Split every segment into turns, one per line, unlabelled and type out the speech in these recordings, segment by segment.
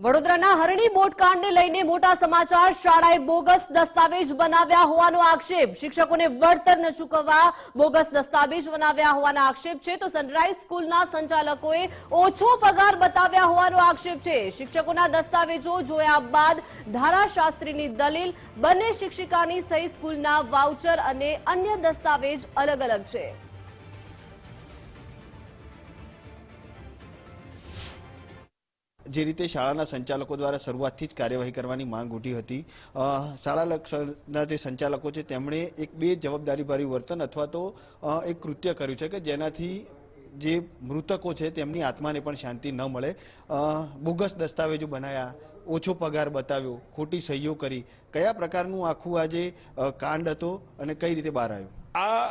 વડોદરાના હરણી બોટકાંડને લઈને મોટા સમાચાર, શાળાએ બોગસ દસ્તાવેજ બનાવ્યા હોવાનો આક્ષેપ. શિક્ષકોને વળતર ન ચૂકવવા બોગસ દસ્તાવેજ બનાવ્યા હોવાના આક્ષેપ છે. તો સનરાઈઝ સ્કૂલના સંચાલકોએ ઓછો પગાર બતાવ્યા હોવાનો આક્ષેપ છે. શિક્ષકોના દસ્તાવેજો જોયા બાદ ધારાશાસ્ત્રીની દલીલ, બંને શિક્ષિકાની સહી સ્કૂલના વાઉચર અને અન્ય દસ્તાવેજ અલગ અલગ છે.
જે રીતે શાળાના સંચાલકો દ્વારા શરૂઆતથી જ કાર્યવાહી કરવાની માંગ ઉઠી હતી. શાળાના જે સંચાલકો છે, તેમણે એક બે જવાબદારીભર્યું વર્તન અથવા તો એક કૃત્ય કર્યું છે કે જેનાથી જે મૃતકો છે, તેમની આત્માને પણ શાંતિ ન મળે. બોગસ દસ્તાવેજો બનાવ્યા ઓછો પગાર બતાવ્યો, ખોટી સહીઓ કરી. કયા પ્રકારનું આખું આજે કાંડ હતો અને કઈ રીતે બહાર આવ્યું?
આ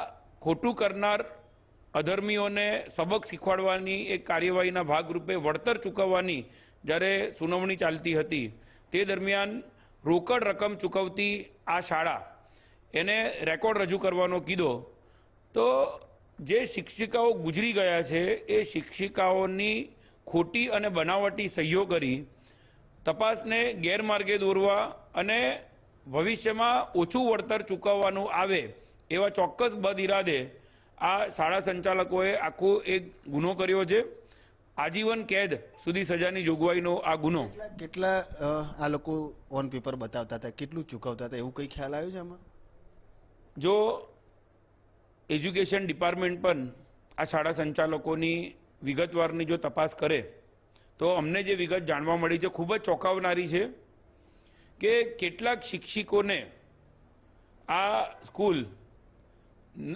ખોટું કરનાર અધર્મીઓને સબક શીખવાડવાની એક કાર્યવાહીના ભાગરૂપે વળતર ચૂકવવાની જ્યારે સુનાવણી ચાલતી હતી, તે દરમિયાન રોકડ રકમ ચૂકવતી આ શાળા એને રેકોર્ડ રજૂ કરવાનો કીધો. તો જે શિક્ષિકાઓ ગુજરી ગયા છે, એ શિક્ષિકાઓની ખોટી અને બનાવટી સહીઓ કરી, તપાસને ગેરમાર્ગે દોરવા અને ભવિષ્યમાં ઓછું વળતર ચૂકવવાનું આવે એવા ચોક્કસ બદ ઇરાદે આ શાળા સંચાલકોએ આખો એક ગુનો કર્યો છે. આજીવન કેદ સુધી સજાની જોગવાઈનો આ ગુનો.
કેટલા આ લોકો ઓન પેપર બતાવતા હતા? કેટલું ચૂકવતા હતા? એવું કઈ ખ્યાલ આવ્યો છે આમાં?
જો એજ્યુકેશન ડિપાર્ટમેન્ટ પણ આ શાળા સંચાલકોની વિગતવારની જો તપાસ કરે તો અમને જે વિગત જાણવા મળી છે ખૂબ જ ચોંકાવનારી છે કે કેટલાક શિક્ષકોને આ સ્કૂલ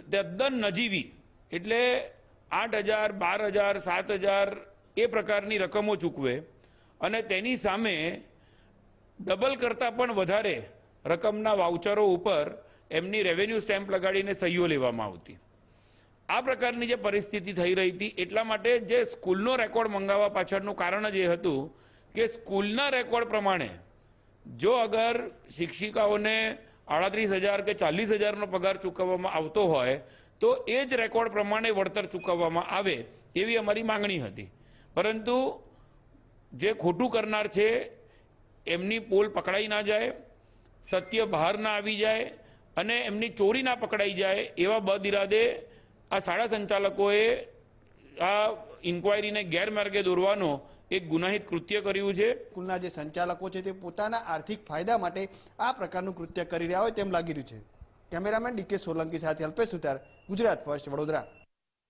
તદ્દન નજીવી એટલે આઠ હજાર બાર હજાર સાત હજાર એ પ્રકારની રકમો ચૂકવે અને તેની સામે ડબલ કરતાં પણ વધારે રકમના વાઉચરો ઉપર એમની રેવન્યુ સ્ટેમ્પ લગાડીને સહીઓ લેવામાં આવતી. આ પ્રકારની જે પરિસ્થિતિ થઈ રહી હતી, એટલા માટે જે સ્કૂલનો રેકોર્ડ મંગાવવા પાછળનું કારણ જ એ હતું કે સ્કૂલના રેકોર્ડ પ્રમાણે જો અગર શિક્ષિકાઓને આડત્રીસ હજાર કે ચાલીસ હજારનો પગાર ચૂકવવામાં આવતો હોય, તો એ જ રેકોર્ડ પ્રમાણે વળતર ચૂકવવામાં આવે એવી અમારી માંગણી હતી. પરંતુ જે ખોટું કરનાર છે, એમની પોલ પકડાઈ ના જાય, સત્ય બહાર ના આવી જાય અને એમની ચોરી ના પકડાઈ જાય એવા બદઇરાદે આ શાળા સંચાલકોએ આ ઇન્કવાયરીને ગેરમાર્ગે દોરવાનો એક ગુનાહિત કૃત્ય કર્યું છે.
સ્કૂલના જે સંચાલકો છે તે પોતાના આર્થિક ફાયદા માટે આ પ્રકારનું કૃત્ય કરી રહ્યા હોય તેમ લાગી રહ્યું છે. કેમેરામેન ડીકે સોલંકી સાથે અલ્પેશ સુતાર ગુજરાત ફર્સ્ટ વડોદરા.